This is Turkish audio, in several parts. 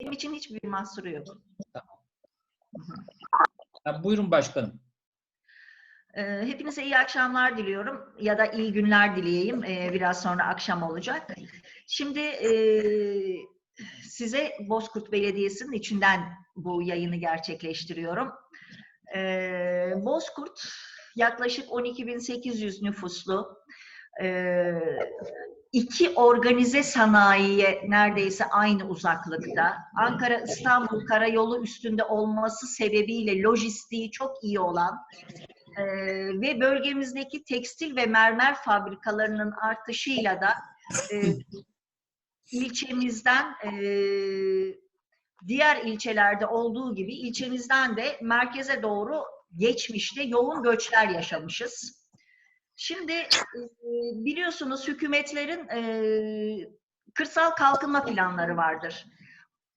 Benim için hiçbir mahsuru yok. Ha, buyurun başkanım. Ee, Hepinize iyi akşamlar diliyorum ya da iyi günler dileyeyim. Ee, Biraz sonra akşam olacak. Şimdi e, size Bozkurt Belediyesi'nin içinden bu yayını gerçekleştiriyorum. Ee, Bozkurt yaklaşık 12.800 nüfuslu e, iki organize sanayiye neredeyse aynı uzaklıkta. Ankara-İstanbul karayolu üstünde olması sebebiyle lojistiği çok iyi olan ee, ve bölgemizdeki tekstil ve mermer fabrikalarının artışıyla da e, ilçemizden e, diğer ilçelerde olduğu gibi ilçemizden de merkeze doğru geçmişte yoğun göçler yaşamışız. Şimdi biliyorsunuz hükümetlerin kırsal kalkınma planları vardır.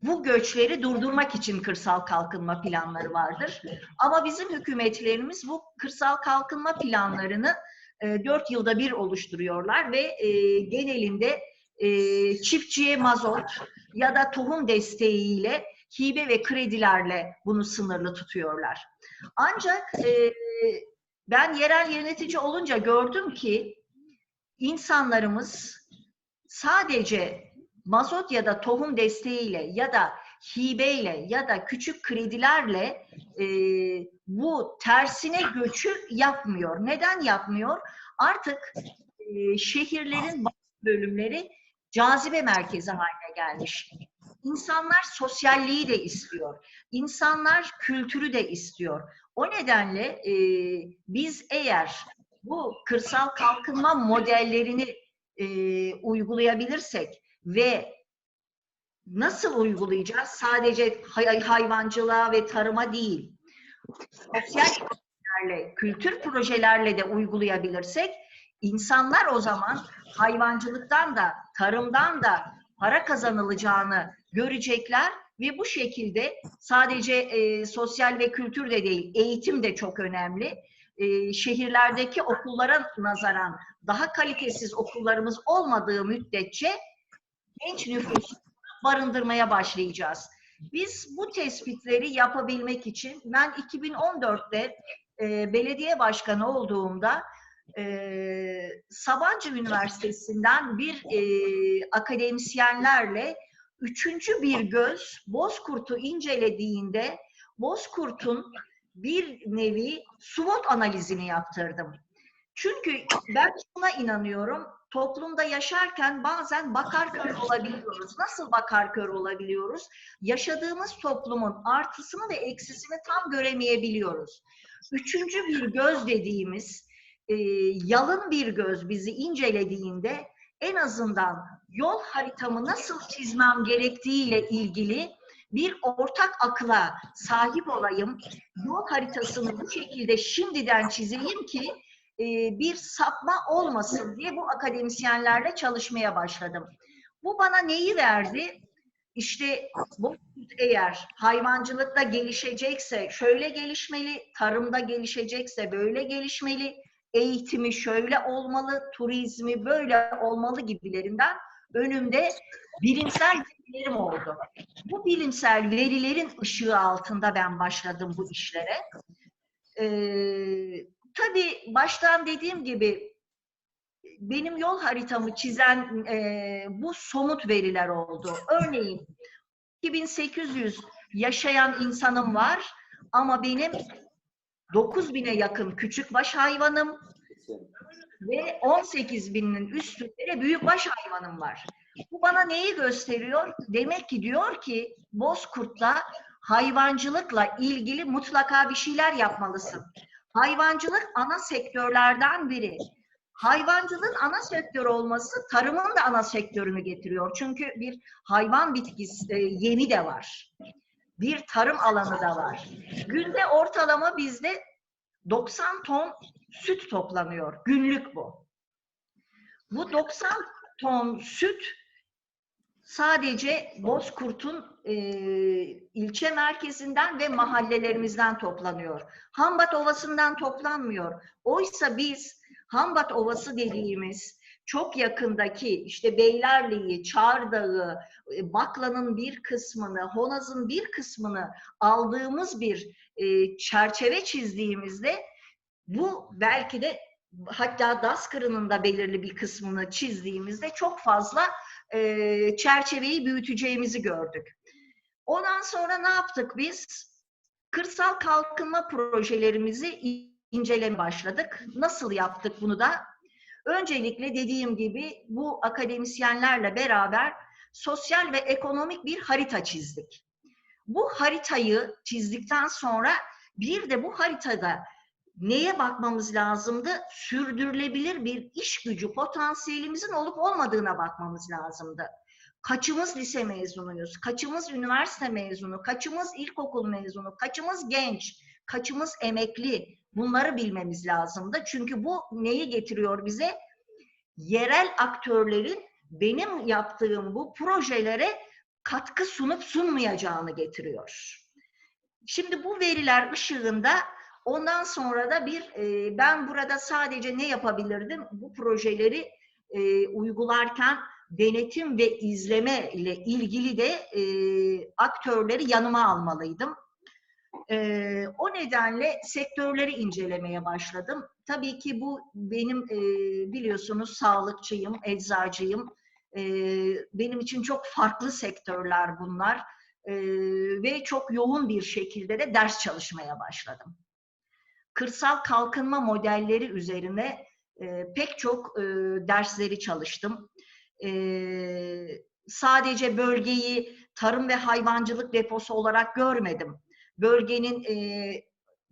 Bu göçleri durdurmak için kırsal kalkınma planları vardır. Ama bizim hükümetlerimiz bu kırsal kalkınma planlarını e, dört yılda bir oluşturuyorlar ve genelinde çiftçiye mazot ya da tohum desteğiyle hibe ve kredilerle bunu sınırlı tutuyorlar. Ancak ben yerel yönetici olunca gördüm ki insanlarımız sadece mazot ya da tohum desteğiyle ya da hibeyle ya da küçük kredilerle e, bu tersine göçü yapmıyor. Neden yapmıyor? Artık e, şehirlerin bazı bölümleri cazibe merkezi haline gelmiş. İnsanlar sosyalliği de istiyor. İnsanlar kültürü de istiyor. O nedenle e, biz eğer bu kırsal kalkınma modellerini e, uygulayabilirsek ve nasıl uygulayacağız? Sadece hay- hayvancılığa ve tarıma değil, sosyal projelerle, kültür projelerle de uygulayabilirsek, insanlar o zaman hayvancılıktan da, tarımdan da para kazanılacağını görecekler ve bu şekilde sadece e, sosyal ve kültür de değil, eğitim de çok önemli. E, şehirlerdeki okullara nazaran daha kalitesiz okullarımız olmadığı müddetçe genç nüfusu barındırmaya başlayacağız. Biz bu tespitleri yapabilmek için ben 2014'te e, belediye başkanı olduğumda e, Sabancı Üniversitesi'nden bir e, akademisyenlerle üçüncü bir göz Bozkurt'u incelediğinde Bozkurt'un bir nevi SWOT analizini yaptırdım. Çünkü ben şuna inanıyorum, toplumda yaşarken bazen bakar kör olabiliyoruz. Nasıl bakar kör olabiliyoruz? Yaşadığımız toplumun artısını ve eksisini tam göremeyebiliyoruz. Üçüncü bir göz dediğimiz e, yalın bir göz bizi incelediğinde en azından yol haritamı nasıl çizmem gerektiğiyle ilgili bir ortak akla sahip olayım. Yol haritasını bu şekilde şimdiden çizeyim ki e, bir sapma olmasın diye bu akademisyenlerle çalışmaya başladım. Bu bana neyi verdi? İşte bu eğer hayvancılıkta gelişecekse şöyle gelişmeli, tarımda gelişecekse böyle gelişmeli, eğitimi şöyle olmalı, turizmi böyle olmalı gibilerinden önümde bilimsel verilerim oldu. Bu bilimsel verilerin ışığı altında ben başladım bu işlere. Ee, tabii baştan dediğim gibi benim yol haritamı çizen e, bu somut veriler oldu. Örneğin 2800 yaşayan insanım var ama benim 9000'e yakın küçükbaş hayvanım ve 18 binin üstünde de büyükbaş hayvanım var. Bu bana neyi gösteriyor? Demek ki diyor ki Bozkurt'ta hayvancılıkla ilgili mutlaka bir şeyler yapmalısın. Hayvancılık ana sektörlerden biri. Hayvancılığın ana sektör olması tarımın da ana sektörünü getiriyor. Çünkü bir hayvan bitkisi e, yemi de var. Bir tarım alanı da var. Günde ortalama bizde 90 ton süt toplanıyor. Günlük bu. Bu 90 ton süt sadece Bozkurt'un e, ilçe merkezinden ve mahallelerimizden toplanıyor. Hambat Ovası'ndan toplanmıyor. Oysa biz Hambat Ovası dediğimiz çok yakındaki işte Beylerli'yi, Çağrıdağ'ı, e, Bakla'nın bir kısmını, Honaz'ın bir kısmını aldığımız bir e, çerçeve çizdiğimizde bu belki de hatta Daskırı'nın da belirli bir kısmını çizdiğimizde çok fazla e, çerçeveyi büyüteceğimizi gördük. Ondan sonra ne yaptık biz? Kırsal kalkınma projelerimizi inceleme başladık. Nasıl yaptık bunu da? Öncelikle dediğim gibi bu akademisyenlerle beraber sosyal ve ekonomik bir harita çizdik. Bu haritayı çizdikten sonra bir de bu haritada neye bakmamız lazımdı? Sürdürülebilir bir iş gücü potansiyelimizin olup olmadığına bakmamız lazımdı. Kaçımız lise mezunuyuz, kaçımız üniversite mezunu, kaçımız ilkokul mezunu, kaçımız genç, kaçımız emekli bunları bilmemiz lazımdı. Çünkü bu neyi getiriyor bize? Yerel aktörlerin benim yaptığım bu projelere katkı sunup sunmayacağını getiriyor. Şimdi bu veriler ışığında ondan sonra da bir e, ben burada sadece ne yapabilirdim? Bu projeleri e, uygularken denetim ve izleme ile ilgili de e, aktörleri yanıma almalıydım. E, o nedenle sektörleri incelemeye başladım. Tabii ki bu benim e, biliyorsunuz sağlıkçıyım, eczacıyım. E, benim için çok farklı sektörler bunlar e, ve çok yoğun bir şekilde de ders çalışmaya başladım. Kırsal kalkınma modelleri üzerine e, pek çok e, dersleri çalıştım. E, sadece bölgeyi tarım ve hayvancılık deposu olarak görmedim bölgenin e,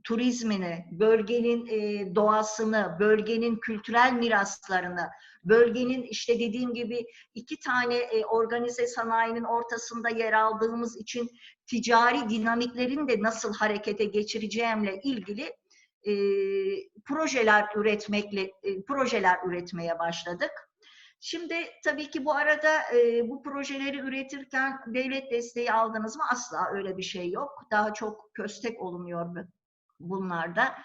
turizmini, bölgenin e, doğasını, bölgenin kültürel miraslarını, bölgenin işte dediğim gibi iki tane e, organize sanayinin ortasında yer aldığımız için ticari dinamiklerin de nasıl harekete geçireceğimle ilgili e, projeler üretmekle e, projeler üretmeye başladık. Şimdi tabii ki bu arada e, bu projeleri üretirken devlet desteği aldınız mı? Asla öyle bir şey yok. Daha çok köstek olunuyor bunlarda.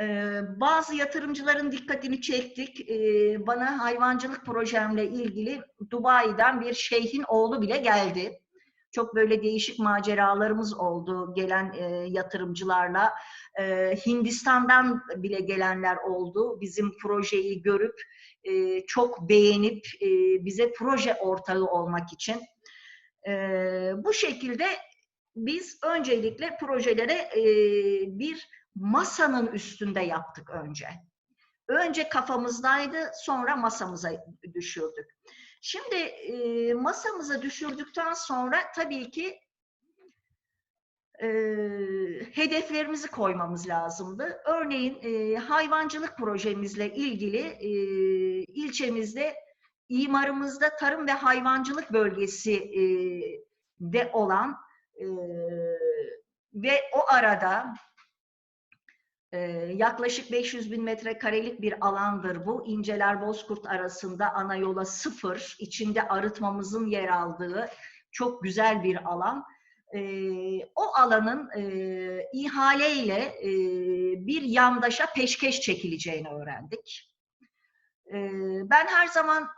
Ee, bazı yatırımcıların dikkatini çektik. Ee, bana hayvancılık projemle ilgili Dubai'den bir şeyhin oğlu bile geldi. Çok böyle değişik maceralarımız oldu gelen e, yatırımcılarla. E, Hindistan'dan bile gelenler oldu. Bizim projeyi görüp e, çok beğenip e, bize proje ortağı olmak için. E, bu şekilde biz öncelikle projelere bir masanın üstünde yaptık önce. Önce kafamızdaydı, sonra masamıza düşürdük. Şimdi masamıza düşürdükten sonra tabii ki e, hedeflerimizi koymamız lazımdı. Örneğin e, hayvancılık projemizle ilgili e, ilçemizde imarımızda tarım ve hayvancılık bölgesi e, de olan e, ve o arada e, yaklaşık 500 bin metrekarelik bir alandır bu. İnceler Bozkurt arasında ana yola sıfır, içinde arıtmamızın yer aldığı çok güzel bir alan e, o alanın e, ihaleyle e, bir yandaşa peşkeş çekileceğini öğrendik. E, ben her zaman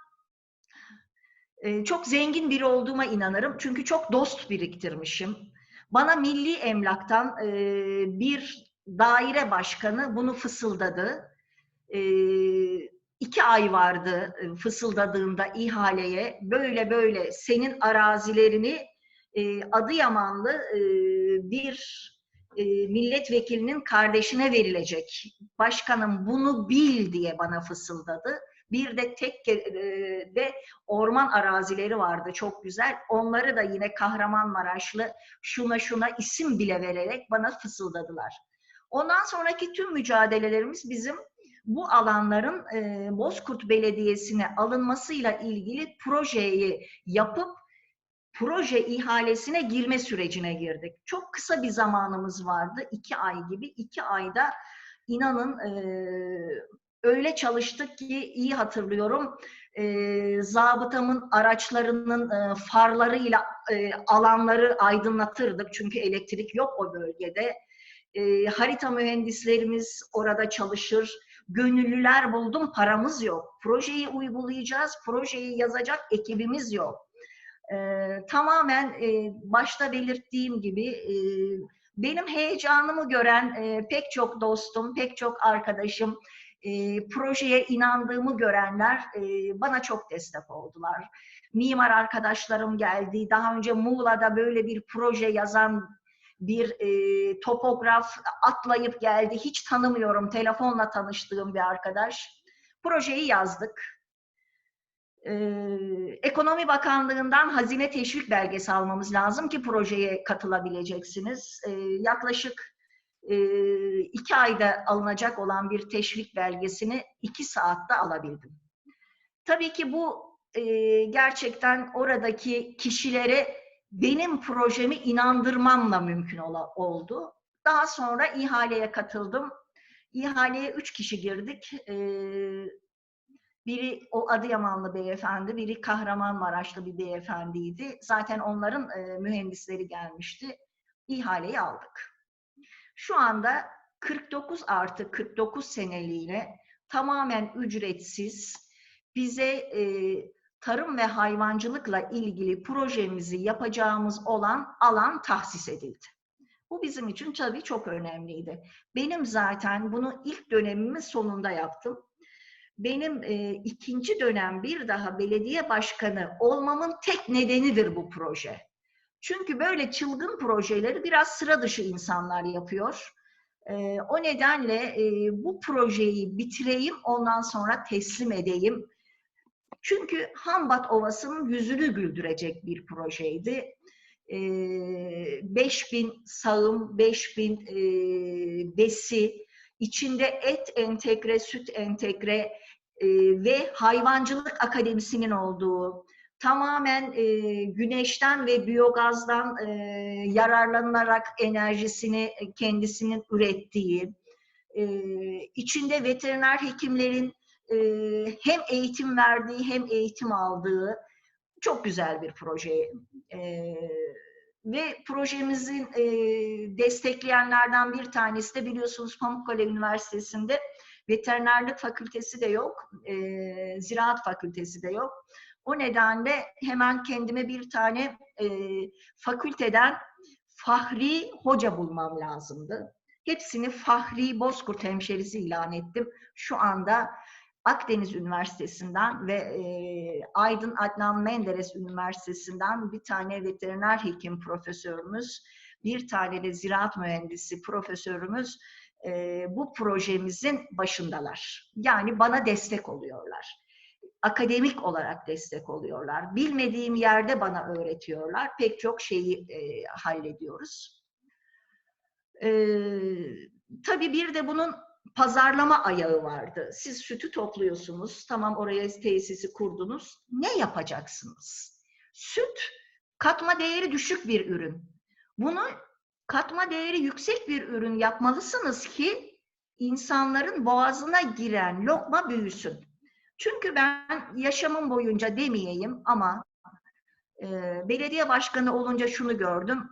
e, çok zengin biri olduğuma inanırım. Çünkü çok dost biriktirmişim. Bana milli emlaktan e, bir daire başkanı bunu fısıldadı. E, iki ay vardı fısıldadığında ihaleye böyle böyle senin arazilerini e, Adıyamanlı e, bir e, milletvekilinin kardeşine verilecek. Başkanım bunu bil diye bana fısıldadı. Bir de tek e, de orman arazileri vardı çok güzel. Onları da yine Kahramanmaraşlı şuna şuna isim bile vererek bana fısıldadılar. Ondan sonraki tüm mücadelelerimiz bizim bu alanların e, Bozkurt Belediyesi'ne alınmasıyla ilgili projeyi yapıp proje ihalesine girme sürecine girdik. Çok kısa bir zamanımız vardı, iki ay gibi. İki ayda inanın e, öyle çalıştık ki iyi hatırlıyorum. E, zabıtamın araçlarının e, farlarıyla e, alanları aydınlatırdık çünkü elektrik yok o bölgede. E, harita mühendislerimiz orada çalışır Gönüllüler buldum, paramız yok. Projeyi uygulayacağız, projeyi yazacak ekibimiz yok. Ee, tamamen e, başta belirttiğim gibi e, benim heyecanımı gören e, pek çok dostum, pek çok arkadaşım, e, projeye inandığımı görenler e, bana çok destek oldular. Mimar arkadaşlarım geldi. Daha önce Muğla'da böyle bir proje yazan bir e, topograf atlayıp geldi. Hiç tanımıyorum. Telefonla tanıştığım bir arkadaş. Projeyi yazdık. Ee, Ekonomi Bakanlığı'ndan hazine teşvik belgesi almamız lazım ki projeye katılabileceksiniz. Ee, yaklaşık e, iki ayda alınacak olan bir teşvik belgesini iki saatte alabildim. Tabii ki bu e, gerçekten oradaki kişilere benim projemi inandırmamla mümkün ola, oldu. Daha sonra ihaleye katıldım. İhaleye üç kişi girdik. Ee, biri o Adıyamanlı beyefendi, biri Kahramanmaraşlı bir beyefendiydi. Zaten onların e, mühendisleri gelmişti. İhaleyi aldık. Şu anda 49 artı 49 seneliğine tamamen ücretsiz bize e, tarım ve hayvancılıkla ilgili projemizi yapacağımız olan alan tahsis edildi. Bu bizim için tabii çok önemliydi. Benim zaten bunu ilk dönemimin sonunda yaptım. Benim e, ikinci dönem bir daha belediye başkanı olmamın tek nedenidir bu proje. Çünkü böyle çılgın projeleri biraz sıra dışı insanlar yapıyor. E, o nedenle e, bu projeyi bitireyim, ondan sonra teslim edeyim. Çünkü Hambat Ovası'nın yüzünü güldürecek bir projeydi. E, 5000 sağım, 5000 e, besi, içinde et entegre, süt entegre e, ve hayvancılık akademisinin olduğu, tamamen e, güneşten ve biyogazdan e, yararlanarak enerjisini kendisinin ürettiği, e, içinde veteriner hekimlerin e, hem eğitim verdiği hem eğitim aldığı çok güzel bir proje. E, ve projemizin e, destekleyenlerden bir tanesi de biliyorsunuz Pamukkale Üniversitesi'nde veterinerlik fakültesi de yok, e, ziraat fakültesi de yok. O nedenle hemen kendime bir tane e, fakülteden Fahri hoca bulmam lazımdı. Hepsini Fahri Bozkurt hemşerisi ilan ettim. Şu anda Akdeniz Üniversitesi'nden ve e, Aydın Adnan Menderes Üniversitesi'nden bir tane veteriner hekim profesörümüz, bir tane de ziraat mühendisi profesörümüz e, bu projemizin başındalar. Yani bana destek oluyorlar. Akademik olarak destek oluyorlar. Bilmediğim yerde bana öğretiyorlar. Pek çok şeyi e, hallediyoruz. E, tabii bir de bunun pazarlama ayağı vardı. Siz sütü topluyorsunuz, tamam oraya tesisi kurdunuz. Ne yapacaksınız? Süt katma değeri düşük bir ürün. Bunu katma değeri yüksek bir ürün yapmalısınız ki insanların boğazına giren lokma büyüsün. Çünkü ben yaşamım boyunca demeyeyim ama e, belediye başkanı olunca şunu gördüm.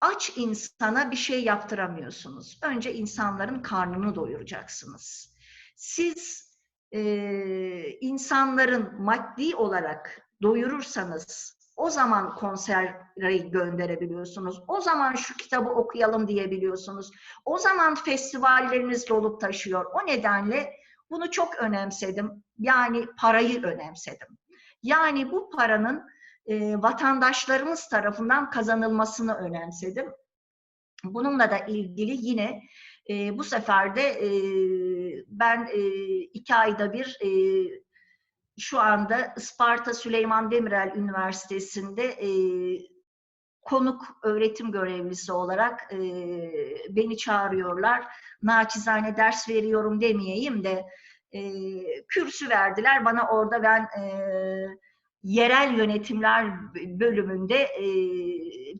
Aç insana bir şey yaptıramıyorsunuz. Önce insanların karnını doyuracaksınız. Siz e, insanların maddi olarak doyurursanız o zaman konsere gönderebiliyorsunuz. O zaman şu kitabı okuyalım diyebiliyorsunuz. O zaman festivalleriniz dolup taşıyor. O nedenle bunu çok önemsedim. Yani parayı önemsedim. Yani bu paranın e, vatandaşlarımız tarafından kazanılmasını önemsedim. Bununla da ilgili yine e, bu sefer de e, ben e, iki ayda bir e, şu anda Isparta Süleyman Demirel Üniversitesi'nde e, konuk öğretim görevlisi olarak e, beni çağırıyorlar. Naçizane ders veriyorum demeyeyim de e, kürsü verdiler bana orada ben e, yerel yönetimler bölümünde e,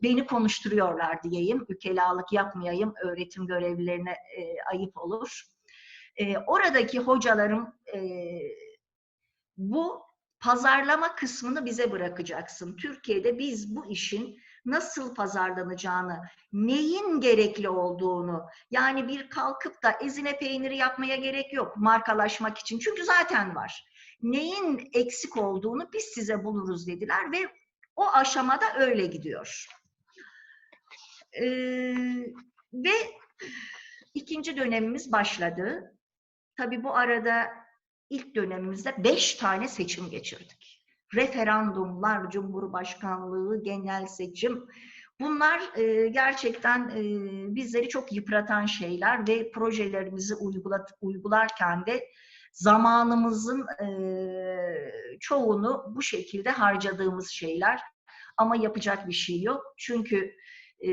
beni konuşturuyorlar diyeyim. Ükelalık yapmayayım, öğretim görevlilerine e, ayıp olur. E, oradaki hocalarım e, bu pazarlama kısmını bize bırakacaksın. Türkiye'de biz bu işin nasıl pazarlanacağını, neyin gerekli olduğunu, yani bir kalkıp da ezine peyniri yapmaya gerek yok markalaşmak için. Çünkü zaten var. Neyin eksik olduğunu biz size buluruz dediler ve o aşamada öyle gidiyor. Ee, ve ikinci dönemimiz başladı. Tabii bu arada ilk dönemimizde beş tane seçim geçirdik. Referandumlar, cumhurbaşkanlığı, genel seçim. Bunlar e, gerçekten e, bizleri çok yıpratan şeyler ve projelerimizi uygulat, uygularken de zamanımızın e, çoğunu bu şekilde harcadığımız şeyler. Ama yapacak bir şey yok. Çünkü e,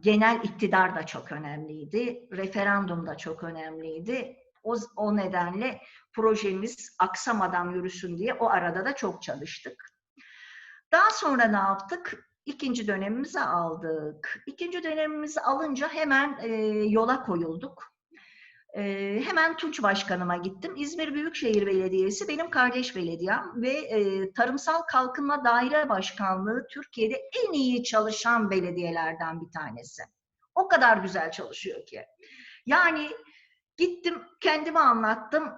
genel iktidar da çok önemliydi. Referandum da çok önemliydi. O, o nedenle projemiz aksamadan yürüsün diye o arada da çok çalıştık. Daha sonra ne yaptık? İkinci dönemimizi aldık. İkinci dönemimizi alınca hemen e, yola koyulduk. E, hemen Tunç Başkanıma gittim. İzmir Büyükşehir Belediyesi benim kardeş belediyem ve e, Tarımsal Kalkınma Daire Başkanlığı Türkiye'de en iyi çalışan belediyelerden bir tanesi. O kadar güzel çalışıyor ki. Yani gittim kendime anlattım.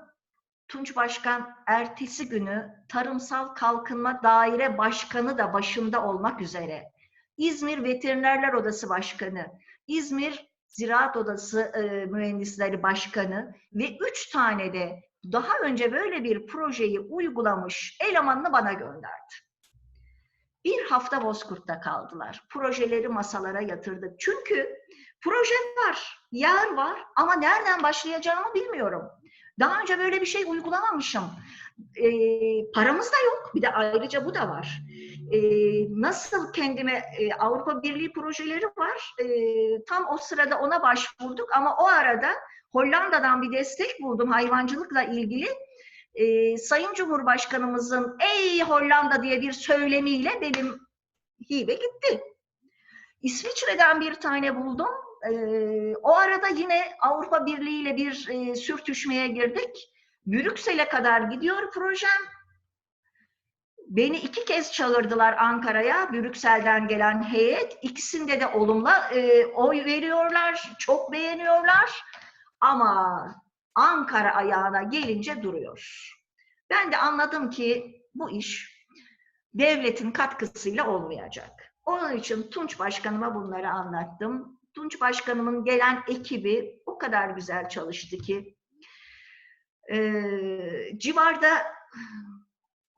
Tunç Başkan ertesi günü Tarımsal Kalkınma Daire Başkanı da başında olmak üzere İzmir Veterinerler Odası Başkanı, İzmir Ziraat Odası e, Mühendisleri Başkanı ve üç tane de daha önce böyle bir projeyi uygulamış elemanını bana gönderdi. Bir hafta Bozkurt'ta kaldılar. Projeleri masalara yatırdık. Çünkü proje var, yer var ama nereden başlayacağımı bilmiyorum. Daha önce böyle bir şey uygulamamışım. E, paramız da yok. Bir de ayrıca bu da var. E, nasıl kendime e, Avrupa Birliği projeleri var. E, tam o sırada ona başvurduk ama o arada Hollanda'dan bir destek buldum hayvancılıkla ilgili. E, Sayın Cumhurbaşkanımızın ey Hollanda diye bir söylemiyle benim hibe gitti. İsviçre'den bir tane buldum. Ee, o arada yine Avrupa Birliği ile bir e, sürtüşmeye girdik. Brüksel'e kadar gidiyor projem. Beni iki kez çağırdılar Ankara'ya, Brüksel'den gelen heyet. İkisinde de olumlu e, oy veriyorlar, çok beğeniyorlar. Ama Ankara ayağına gelince duruyor. Ben de anladım ki bu iş devletin katkısıyla olmayacak. Onun için Tunç Başkanıma bunları anlattım. Tunç Başkanımın gelen ekibi o kadar güzel çalıştı ki e, civarda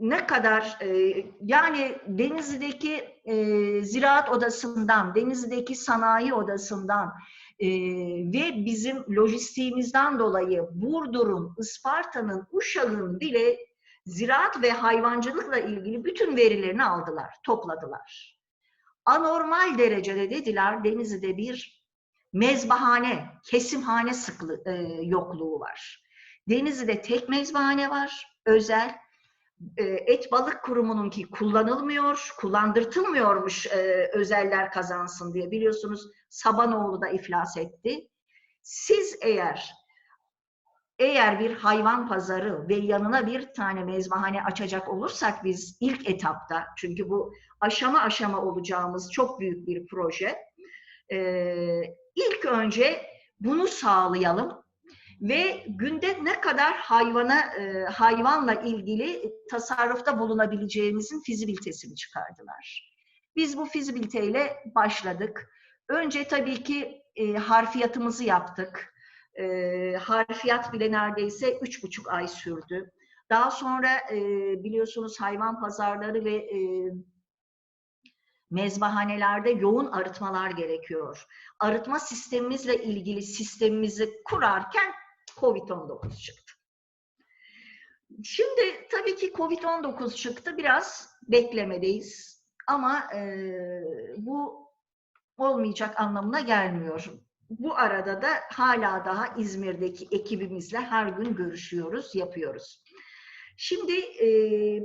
ne kadar e, yani Denizli'deki e, ziraat odasından, Denizli'deki sanayi odasından e, ve bizim lojistiğimizden dolayı Burdur'un, Isparta'nın, Uşak'ın bile ziraat ve hayvancılıkla ilgili bütün verilerini aldılar, topladılar anormal derecede dediler Denizli'de bir mezbahane, kesimhane sıklı, e, yokluğu var. Denizli'de tek mezbahane var, özel. E, et balık kurumununki kullanılmıyor, kullandırtılmıyormuş e, özeller kazansın diye. Biliyorsunuz Sabanoğlu da iflas etti. Siz eğer eğer bir hayvan pazarı ve yanına bir tane mezbahane açacak olursak biz ilk etapta, çünkü bu aşama aşama olacağımız çok büyük bir proje, ee, ilk önce bunu sağlayalım ve günde ne kadar hayvana e, hayvanla ilgili tasarrufta bulunabileceğimizin fizibilitesini çıkardılar. Biz bu fizibiliteyle başladık. Önce tabii ki e, harfiyatımızı yaptık e, harfiyat bile neredeyse üç buçuk ay sürdü. Daha sonra e, biliyorsunuz hayvan pazarları ve e, mezbahanelerde yoğun arıtmalar gerekiyor. Arıtma sistemimizle ilgili sistemimizi kurarken COVID-19 çıktı. Şimdi tabii ki COVID-19 çıktı. Biraz beklemedeyiz. Ama e, bu olmayacak anlamına gelmiyor bu arada da hala daha İzmir'deki ekibimizle her gün görüşüyoruz, yapıyoruz. Şimdi e,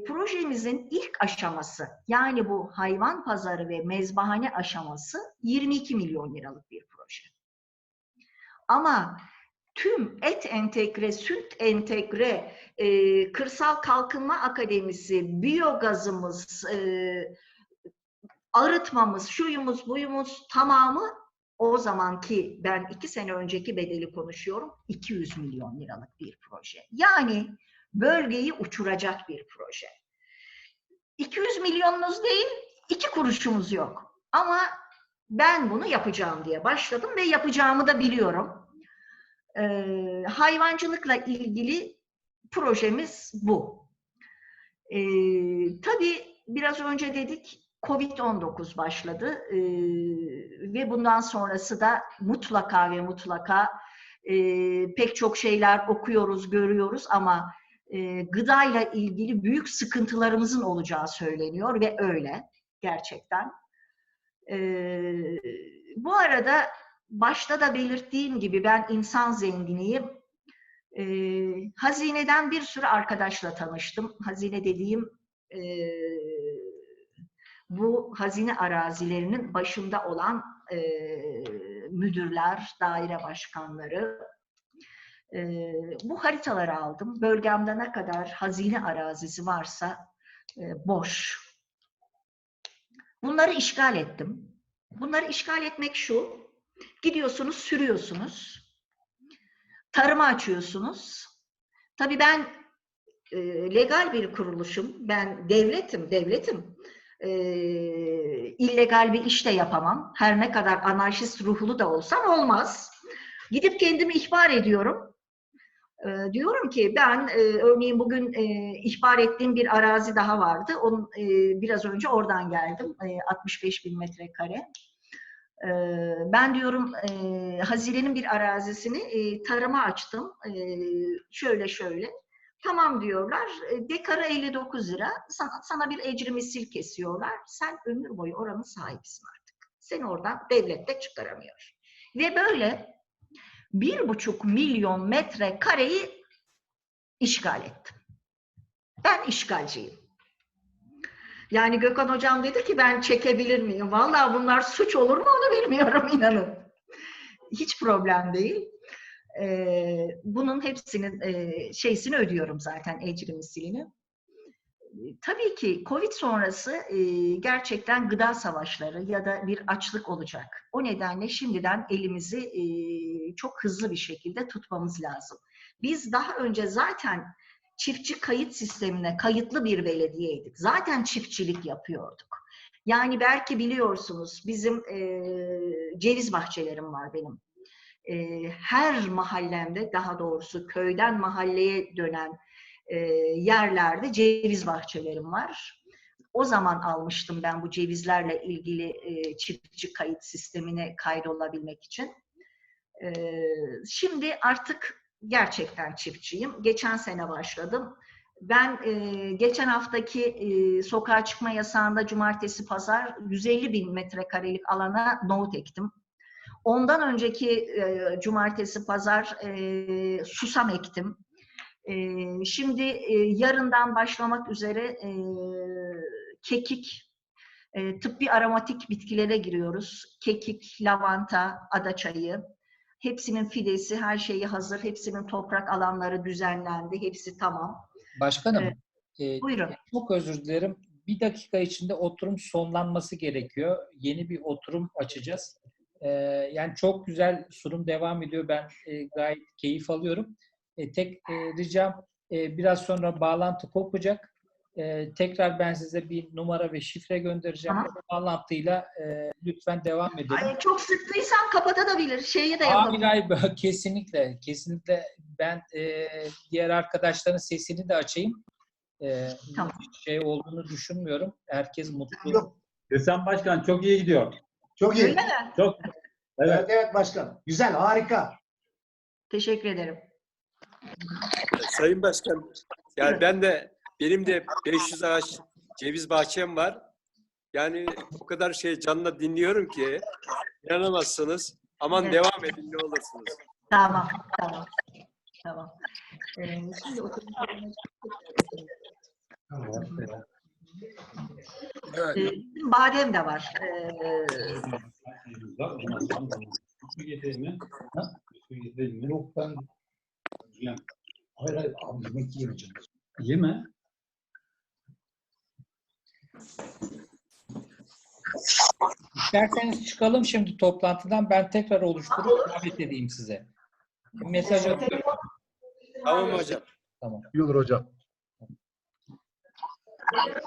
projemizin ilk aşaması yani bu hayvan pazarı ve mezbahane aşaması 22 milyon liralık bir proje. Ama tüm et entegre, süt entegre, e, Kırsal Kalkınma Akademisi, biyogazımız, e, arıtmamız, şuyumuz, buyumuz tamamı o zamanki ben iki sene önceki bedeli konuşuyorum 200 milyon liralık bir proje. Yani bölgeyi uçuracak bir proje. 200 milyonunuz değil, iki kuruşumuz yok. Ama ben bunu yapacağım diye başladım ve yapacağımı da biliyorum. Ee, hayvancılıkla ilgili projemiz bu. Ee, tabii biraz önce dedik Covid-19 başladı Ee, ve bundan sonrası da mutlaka ve mutlaka e, pek çok şeyler okuyoruz, görüyoruz ama e, gıdayla ilgili büyük sıkıntılarımızın olacağı söyleniyor ve öyle gerçekten. E, bu arada başta da belirttiğim gibi ben insan zenginiyim. E, hazineden bir sürü arkadaşla tanıştım. Hazine dediğim e, bu hazine arazilerinin başında olan e, müdürler, daire başkanları, e, bu haritaları aldım. Bölgemde ne kadar hazine arazisi varsa e, boş. Bunları işgal ettim. Bunları işgal etmek şu, gidiyorsunuz, sürüyorsunuz, tarıma açıyorsunuz. Tabii ben e, legal bir kuruluşum, ben devletim, devletim. E, illegal bir iş de yapamam. Her ne kadar anarşist ruhlu da olsam olmaz. Gidip kendimi ihbar ediyorum. E, diyorum ki ben e, örneğin bugün e, ihbar ettiğim bir arazi daha vardı. Onun e, biraz önce oradan geldim. E, 65 bin metrekare. E, ben diyorum e, Hazire'nin bir arazisini e, tarıma açtım. E, şöyle şöyle. Tamam diyorlar. E, dekara 59 lira. Sana, sana bir ecri misil kesiyorlar. Sen ömür boyu oranın sahibisin artık. Seni oradan devlet de çıkaramıyor. Ve böyle bir buçuk milyon metre kareyi işgal ettim. Ben işgalciyim. Yani Gökhan Hocam dedi ki ben çekebilir miyim? Vallahi bunlar suç olur mu onu bilmiyorum inanın. Hiç problem değil. Ee, bunun hepsinin e, şeysini ödüyorum zaten ecri misilini. Tabii ki Covid sonrası e, gerçekten gıda savaşları ya da bir açlık olacak. O nedenle şimdiden elimizi e, çok hızlı bir şekilde tutmamız lazım. Biz daha önce zaten çiftçi kayıt sistemine kayıtlı bir belediyeydik. Zaten çiftçilik yapıyorduk. Yani belki biliyorsunuz bizim e, ceviz bahçelerim var benim. E, her mahallemde daha doğrusu köyden mahalleye dönen e, yerlerde ceviz bahçelerim var. O zaman almıştım ben bu cevizlerle ilgili e, çiftçi kayıt sistemine kaydolabilmek için. E, şimdi artık gerçekten çiftçiyim. Geçen sene başladım. Ben e, geçen haftaki e, sokağa çıkma yasağında cumartesi pazar 150 bin metrekarelik alana nohut ektim. Ondan önceki e, cumartesi pazar e, susam ektim. E, şimdi e, yarından başlamak üzere e, kekik, e, tıbbi aromatik bitkilere giriyoruz. Kekik, lavanta, adaçayı. Hepsinin fidesi, her şeyi hazır. Hepsinin toprak alanları düzenlendi. Hepsi tamam. Başkanım, Evet. e, Buyurun. çok özür dilerim. Bir dakika içinde oturum sonlanması gerekiyor. Yeni bir oturum açacağız. E, yani çok güzel sunum devam ediyor. Ben e, gayet keyif alıyorum. E, tek e, ricam e, biraz sonra bağlantı kopacak. E, tekrar ben size bir numara ve şifre göndereceğim. O bağlantıyla e, lütfen devam edelim. Ay, çok sıktıysan kapatabilir. Şeyi de Hayır yapalım. hayır kesinlikle kesinlikle ben e, diğer arkadaşların sesini de açayım. E, Tamam. şey olduğunu düşünmüyorum. Herkes mutlu. Yok. Hüsam Başkan çok iyi gidiyor. Çok iyi. Öyle mi? Çok. Evet Evet. evet başkan. Güzel harika. Teşekkür ederim. Sayın Başkan, yani ben de benim de 500 ağaç ceviz bahçem var. Yani o kadar şey canlı dinliyorum ki inanamazsınız. Aman Evet. devam edin ne olursunuz. Tamam, tamam. Tamam. Ee, şimdi oturum Ee, badem de var. Ee? Yok ben hayır hayır abi yemek yiyemeyeceğim. Yeme. İsterseniz çıkalım şimdi toplantıdan. Ben tekrar oluşturup davet edeyim size. Mesaj atıyorum. Tamam hocam. Tamam. İyi olur hocam. Gracias.